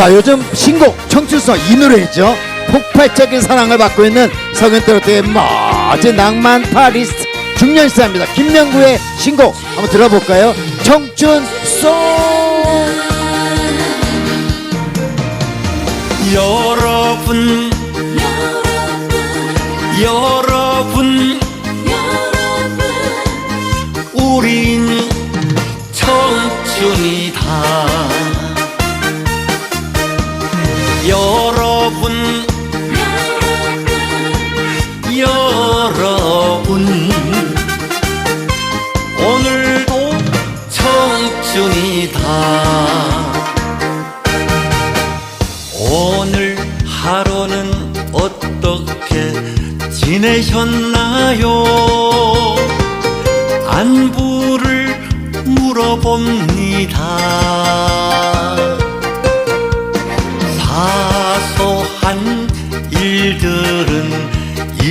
자 요즘 신곡 청춘송 이 노래죠? 폭발적인 사랑을 받고 있는 성현트로트의 멋진 낭만 파리스 중년시사입니다. 김명구의 신곡 한번 들어볼까요? 청춘송 여러분. 여러분. 우린 청춘이다 여러분 여러분 오늘도 청춘이다 오늘 하루는 어떻게 지내셨나요? 안부를 물어봅니다.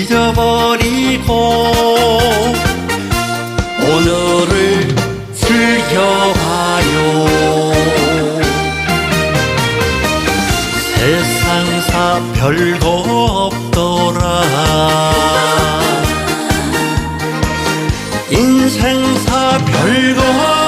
잊어버리고 오늘을 즐겨봐요. 세상사 별거 없더라 인생사 별거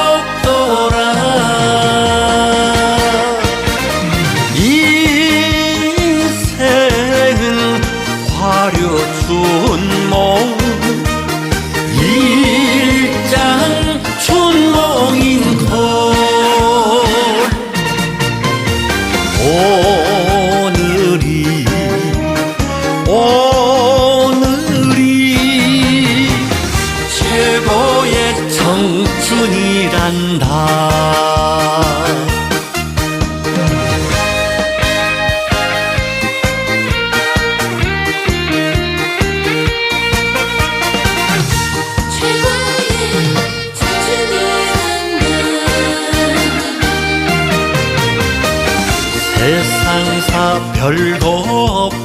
청춘이란다. 세상사 별거 없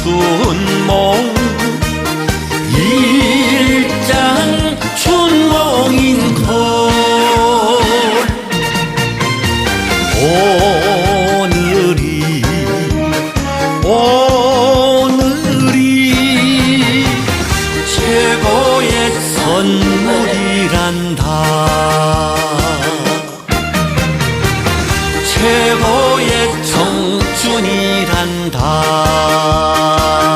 화려춘몽. 일장 춘몽인 걸 ทันทา